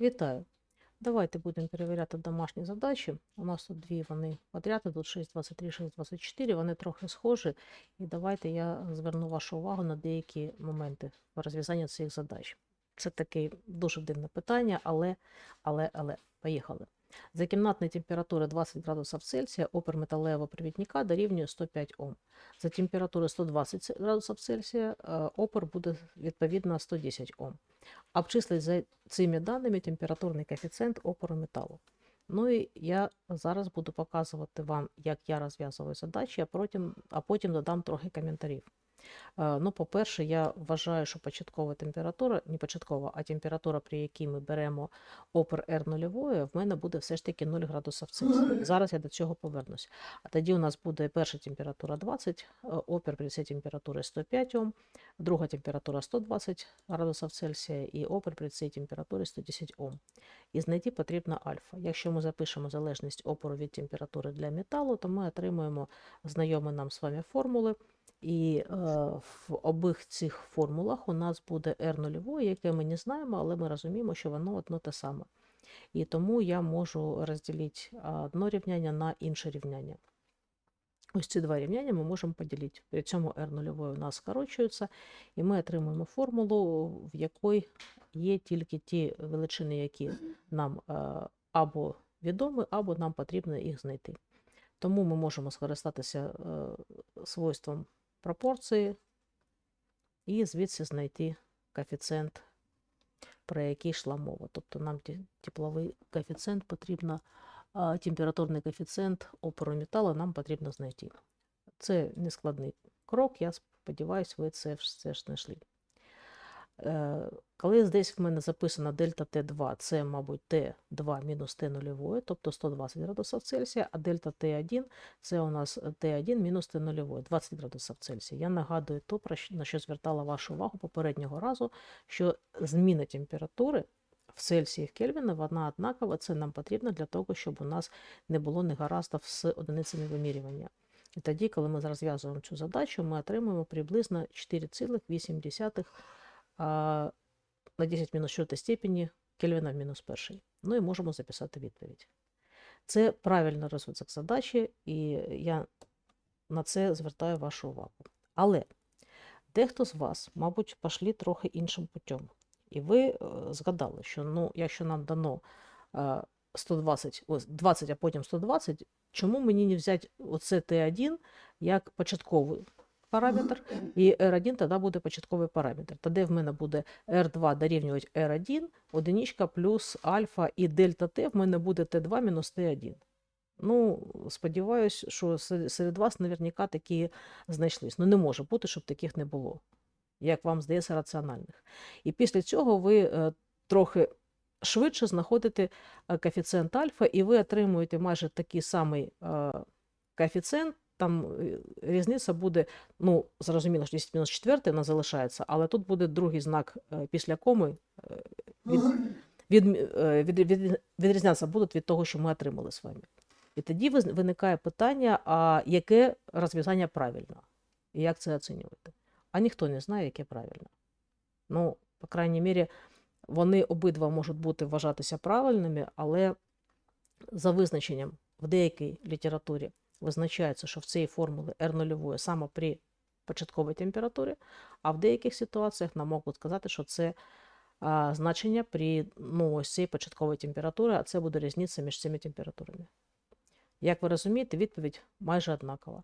Вітаю! Давайте будемо перевіряти домашні задачі. У нас тут дві вони подряд, тут 6.23, 6.24, вони трохи схожі. І давайте я зверну вашу увагу на деякі моменти розв'язання цих задач. Це таке дуже дивне питання, але, але, але, поїхали. За кімнатної температури 20 градусів Цельсія опір металевого провідника дорівнює 105 Ом. За температури 120 градусів Цельсія е, опір буде відповідно 110 Ом. Обчислить за цими даними температурний коефіцієнт опору металу. Ну і я зараз буду показувати вам, як я розв'язую задачі, а потім, а потім додам трохи коментарів. Е, Ну, по-перше, я вважаю, що початкова температура, не початкова, а температура, при якій ми беремо опер R нульової, в мене буде все ж таки 0 градусів Цельсія. Зараз я до цього повернусь. А тоді у нас буде перша температура 20, е, опер при цій температурі 105 Ом, друга температура 120 градусів Цельсія і опер при цій температурі 110 Ом. І знайти потрібна альфа. Якщо ми запишемо залежність опору від температури для металу, то ми отримуємо знайомі нам з вами формули. І е, в обох цих формулах у нас буде R нульової, яке ми не знаємо, але ми розуміємо, що воно одно те саме. І тому я можу розділити одне рівняння на інше рівняння. Ось ці два рівняння ми можемо поділити. При цьому R нульової у нас скорочується, і ми отримуємо формулу, в якій є тільки ті величини, які нам е, або відомі, або нам потрібно їх знайти. Тому ми можемо скористатися е, свойством пропорції і звідси знайти коефіцієнт, про який йшла мова. Тобто нам тепловий коефіцієнт потрібно, температурний коефіцієнт опору металу нам потрібно знайти. Це нескладний крок, я сподіваюся, ви це все ж знайшли. Е, Коли десь в мене записано дельта Т2, це, мабуть, Т2 мінус Т нульової, тобто 120 градусів Цельсія, а дельта Т1 це у нас Т1 мінус Т нульової, 20 градусів Цельсія. Я нагадую то, на що звертала вашу увагу попереднього разу, що зміна температури в Цельсії в Кельвіна, вона однакова, це нам потрібно для того, щоб у нас не було негараздів з одиницями вимірювання. І тоді, коли ми розв'язуємо цю задачу, ми отримуємо приблизно 4,8 на 10 мінус 4 степені Кельвіна в мінус перший. Ну і можемо записати відповідь. Це правильний розвиток задачі, і я на це звертаю вашу увагу. Але дехто з вас, мабуть, пішли трохи іншим путем. І ви е, згадали, що ну, якщо нам дано е, 120, ось 20, а потім 120, чому мені не взяти оце Т1 як початковий параметр, і R1 тоді буде початковий параметр. Тоді в мене буде R2 дорівнювати R1, одиничка плюс альфа і дельта Т в мене буде Т2 мінус Т1. Ну, сподіваюсь, що серед серед вас наверняка такі знайшлись. Ну, не може бути, щоб таких не було, як вам здається, раціональних. І після цього ви е, трохи швидше знаходите е, коефіцієнт альфа, і ви отримуєте майже такий самий е, коефіцієнт. Там різниця буде, ну, зрозуміло, що 10 мінус 4 вона залишається, але тут буде другий знак після коми від, від, від, від, відрізнятися будуть від того, що ми отримали з вами. І тоді виникає питання, а яке розв'язання правильно? І як це оцінювати? А ніхто не знає, яке правильно. Ну, по крайній мірі, вони обидва можуть бути вважатися правильними, але за визначенням в деякій літературі визначається, що в цій формулі R нульової саме при початковій температурі, а в деяких ситуаціях нам можуть сказати, що це а, значення при ну, ось цій початковій температурі, а це буде різниця між цими температурами. Як ви розумієте, відповідь майже однакова.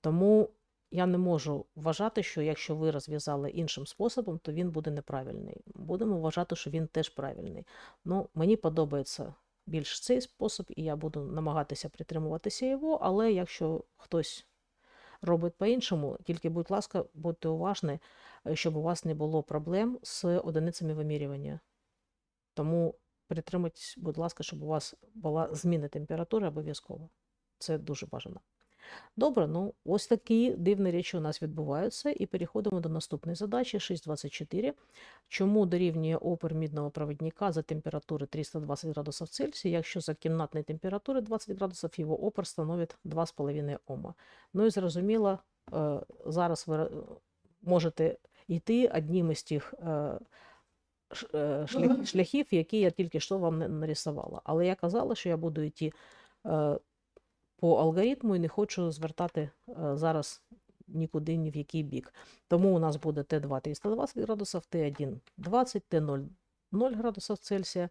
Тому я не можу вважати, що якщо ви розв'язали іншим способом, то він буде неправильний. Будемо вважати, що він теж правильний. Ну, мені подобається більш цей спосіб, і я буду намагатися притримуватися його, але якщо хтось робить по-іншому, тільки, будь ласка, будьте уважні, е, щоб у вас не було проблем з одиницями вимірювання. Тому притримуйтесь, будь ласка, щоб у вас була зміна температури обов'язково. Це дуже бажано. Добре, ну ось такі дивні речі у нас відбуваються. І переходимо до наступної задачі 6.24. Чому дорівнює опір мідного провідника за температури 320 градусів Цельсія, якщо за кімнатної температури 20 градусів його опір становить 2,5 Ома. Ну і зрозуміло, е, зараз ви е, можете йти одним із тих е, шляхів, які я тільки що вам на- нарисувала. Але я казала, що я буду йти по алгоритму і не хочу звертати е, зараз нікуди ні в який бік. Тому у нас буде Т2 320 градусів, Т1 20, Т0 0 градусів Цельсія,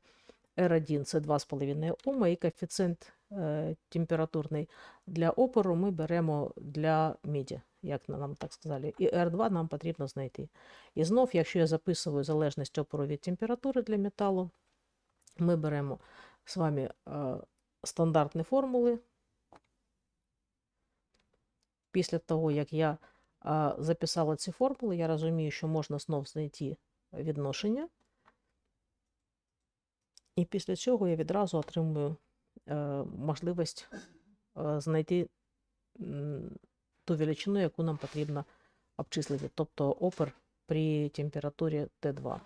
R1 це 2,5 Ома і коефіцієнт е, температурний для опору ми беремо для міді, як нам так сказали. І R2 нам потрібно знайти. І знов, якщо я записую залежність опору від температури для металу, ми беремо з вами е, стандартні формули. Після того, як я е, записала ці формули, я розумію, що можна знов знайти відношення. І після цього я відразу отримую е, можливість е, знайти ту величину, яку нам потрібно обчислити, тобто опер при температурі Т2.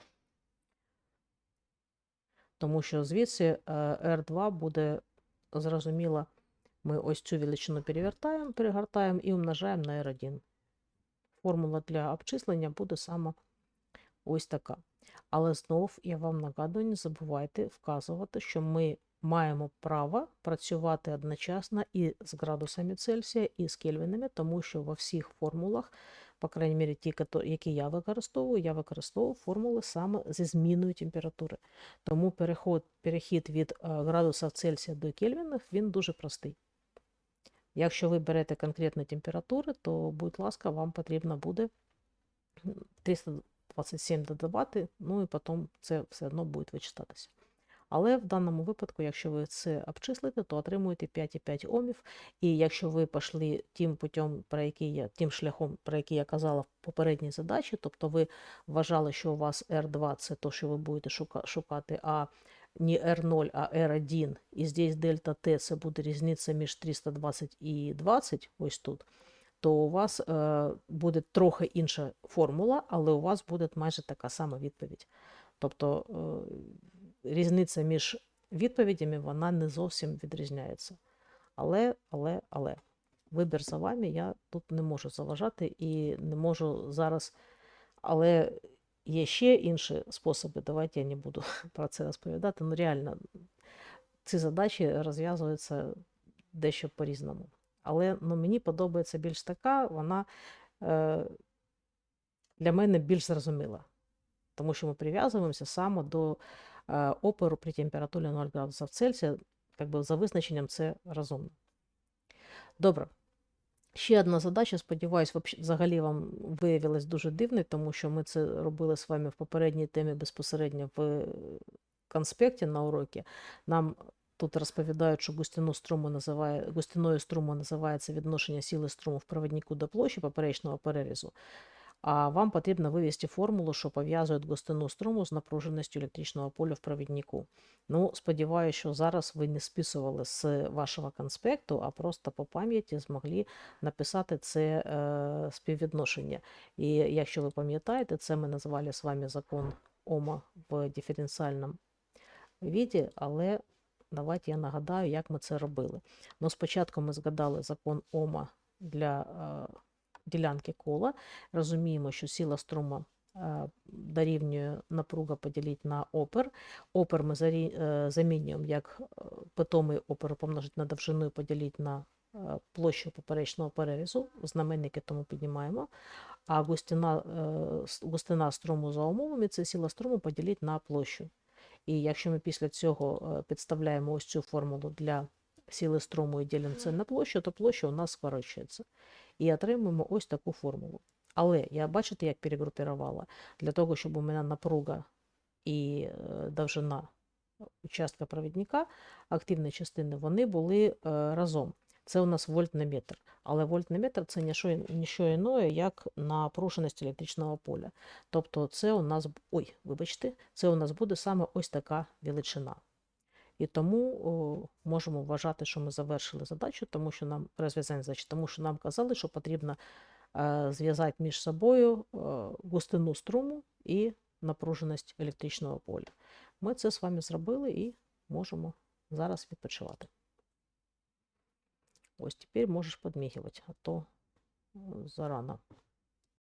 Тому що звідси е, R2 буде зрозуміло, ми ось цю величину перевертаємо, перегортаємо і умножаємо на R1. Формула для обчислення буде саме ось така. Але знов я вам нагадую, не забувайте вказувати, що ми маємо право працювати одночасно і з градусами Цельсія, і з кельвінами, тому що во всіх формулах, по крайній мірі ті, які я використовую, я використовую формули саме зі зміною температури. Тому переход, перехід від е, градусів Цельсія до Кельвінів, він дуже простий. Якщо ви берете конкретні температури, то, будь ласка, вам потрібно буде 327 додавати, ну і потім це все одно буде вичитатися. Але в даному випадку, якщо ви це обчислите, то отримуєте 5,5 омів. І якщо ви пішли тим путем, про який я, тим шляхом, про який я казала в попередній задачі, тобто ви вважали, що у вас R2 це то, що ви будете шукати, а не R0, а R1, і здесь дельта T це буде різниця між 320 і 20, ось тут, то у вас е, буде трохи інша формула, але у вас буде майже така сама відповідь. Тобто е, різниця між відповідями вона не зовсім відрізняється. Але, але, але, вибір за вами, я тут не можу заважати і не можу зараз. Але є ще інші способи. Давайте я не буду про це розповідати. Ну, реально, ці задачі розв'язуються дещо по-різному. Але ну, мені подобається більш така, вона е, для мене більш зрозуміла. Тому що ми прив'язуємося саме до е, опору при температурі 0 градусів Цельсія. Как би, за визначенням це розумно. Добре. Ще одна задача, сподіваюсь, взагалі вам виявилась дуже дивною, тому що ми це робили з вами в попередній темі безпосередньо в е, конспекті на уроці. Нам тут розповідають, що густину струму називає, густиною струму називається відношення сили струму в проводнику до площі поперечного перерізу. А вам потрібно вивести формулу, що пов'язує густину струму з напруженістю електричного поля в провіднику. Ну, сподіваюся, що зараз ви не списували з вашого конспекту, а просто по пам'яті змогли написати це е, співвідношення. І якщо ви пам'ятаєте, це ми назвали з вами закон Ома в диференціальному віді, але давайте я нагадаю, як ми це робили. Ну, спочатку ми згадали закон Ома для е, ділянки кола. Розуміємо, що сила струму е, дорівнює напруга поділити на опер. Опер ми е, замінюємо як е, питомий опер помножити на довжину і поділити на площу поперечного перерізу. Знаменники тому піднімаємо. А густина, густина струму за умовами це сила струму поділити на площу. І якщо ми після цього підставляємо ось цю формулу для сили струму і ділимо це на площу, то площа у нас скорочується. І отримуємо ось таку формулу. Але я бачите, як перегрупувала? Для того, щоб у мене напруга і е, довжина участка провідника, активної частини, вони були е, разом. Це у нас вольт на метр. Але вольт на метр це ніщо, іное, як напруженість електричного поля. Тобто це у нас, ой, вибачте, це у нас буде саме ось така величина. І тому о, можемо вважати, що ми завершили задачу, тому що нам розв'язання задачі, тому що нам казали, що потрібно е, зв'язати між собою е, густину струму і напруженість електричного поля. Ми це з вами зробили і можемо зараз відпочивати. Ось тепер можеш підмігувати, а то зарано.